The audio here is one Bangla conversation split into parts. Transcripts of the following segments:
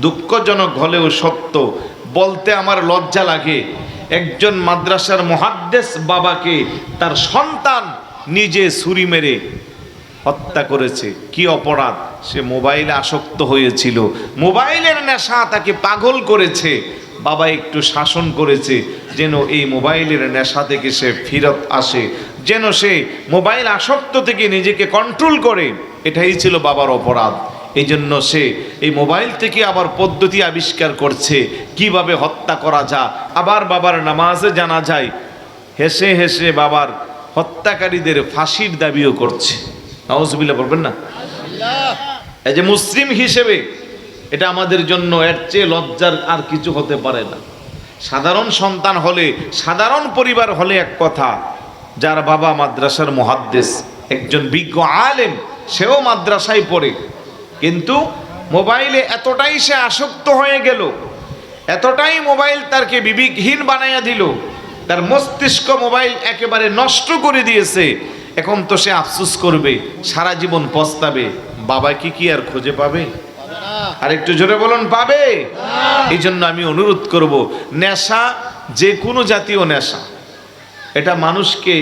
দুঃখজনক হলেও সত্য। বলতে আমার লজ্জা লাগে। একজন মাদ্রাসার মহাদ্দেশ বাবাকে তার সন্তান নিজে ছুরি মেরে হত্যা করেছে। কি অপরাধ? সে মোবাইলে আসক্ত হয়েছিল। মোবাইলের নেশা তাকে পাগল করেছে। বাবা একটু শাসন করেছে যেন এই মোবাইলের নেশা থেকে সে ফিরত আসে। যেন সে মোবাইল আসক্ত থেকে নিজেকে কন্ট্রোল করে। এটাই ছিল বাবার অপরাধ। এই জন্য সে এই মোবাইল থেকে আবার পদ্ধতি আবিষ্কার করছে। কীভাবে হত্যা করা যা আবার বাবার নামাজে জানা যায় হেসে হেসে বাবার হত্যাকারীদের ফাঁসির দাবিও করছে। নওয়াজবিল্লা বলবেন না? এই যে মুসলিম হিসেবে এটা আমাদের জন্য এর চেয়ে লজ্জার আর কিছু হতে পারে না। সাধারণ সন্তান হলে সাধারণ পরিবার হলে এক কথা যার বাবা মাদ্রাসার মহাদ্দেশ একজন বিজ্ঞ আলেম সেও মাদ্রাসায় পড়ে। কিন্তু মোবাইলে এতটাই সে আসক্ত হয়ে গেল, এতটাই মোবাইল তারকে বিবেকহীন বানাইয়া দিল, তার মস্তিষ্ক মোবাইল একেবারে নষ্ট করে দিয়েছে, এখন তো সে আফসুস করবে, সারা জীবন পস্তাবে, বাবা কি কি আর খুঁজে পাবে? আর একটু জোরে বলুন, পাবে? এই জন্য আমি অনুরোধ করব, নেশা যে কোনো জাতীয় নেশা, এটা মানুষকে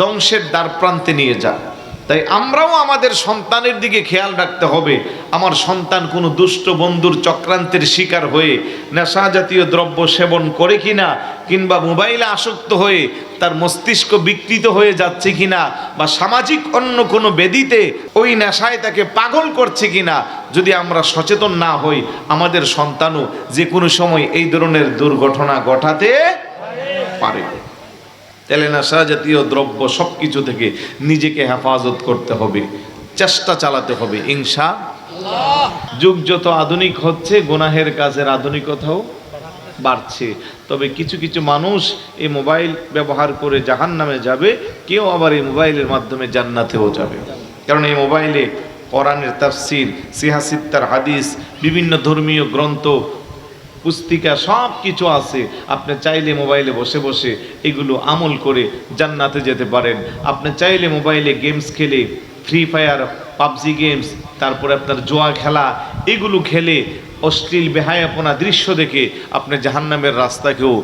ধ্বংসের দ্বার প্রান্তে নিয়ে যায় তাই আমরাও আমাদের সন্তানের দিকে খেয়াল রাখতে হবে। আমার সন্তান কোনো দুষ্ট বন্ধুর চক্রান্তের শিকার হয়ে নেশা জাতীয় দ্রব্য সেবন করে কিনা, কিংবা মোবাইলে আসক্ত হয়ে তার মস্তিষ্ক বিকৃত হয়ে যাচ্ছে কিনা, বা সামাজিক অন্য কোনো বেদিতে ওই নেশায় তাকে পাগল করছে কিনা, যদি আমরা সচেতন না হই, আমাদের সন্তানও যে কোনো সময় এই ধরনের দুর্ঘটনা ঘটাতে পারে। তেলে নেশা জাতীয় দ্রব্য সব কিছু থেকে নিজেকে হেফাজত করতে হবে, চেষ্টা চালাতে হবে ইনসা যুগ যত আধুনিক হচ্ছে, গুনাহের কাজের আধুনিকতাও বাড়ছে। তবে কিছু কিছু মানুষ এই মোবাইল ব্যবহার করে জাহান নামে যাবে, কেউ আবার এই মোবাইলের মাধ্যমে জান্নাতেও যাবে। কারণ এই মোবাইলে কোরআনের তাফসির সিহাসিত্তার হাদিস, বিভিন্ন ধর্মীয় গ্রন্থ পুস্তিকা সব কিছু আছে। আপনি চাইলে মোবাইলে বসে বসে এগুলো আমল করে জান্নাতে যেতে পারেন। আপনি চাইলে মোবাইলে গেমস খেলে ফ্রি ফায়ার পাবজি গেমস, তারপরে আপনার জোয়া খেলা, এগুলো খেলে অশ্লীল বেহায়াপনা দৃশ্য দেখে আপনি জাহান্নামের রাস্তাকেও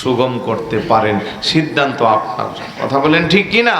সুগম করতে পারেন। সিদ্ধান্ত আপনার। কথা বলেন ঠিক কি না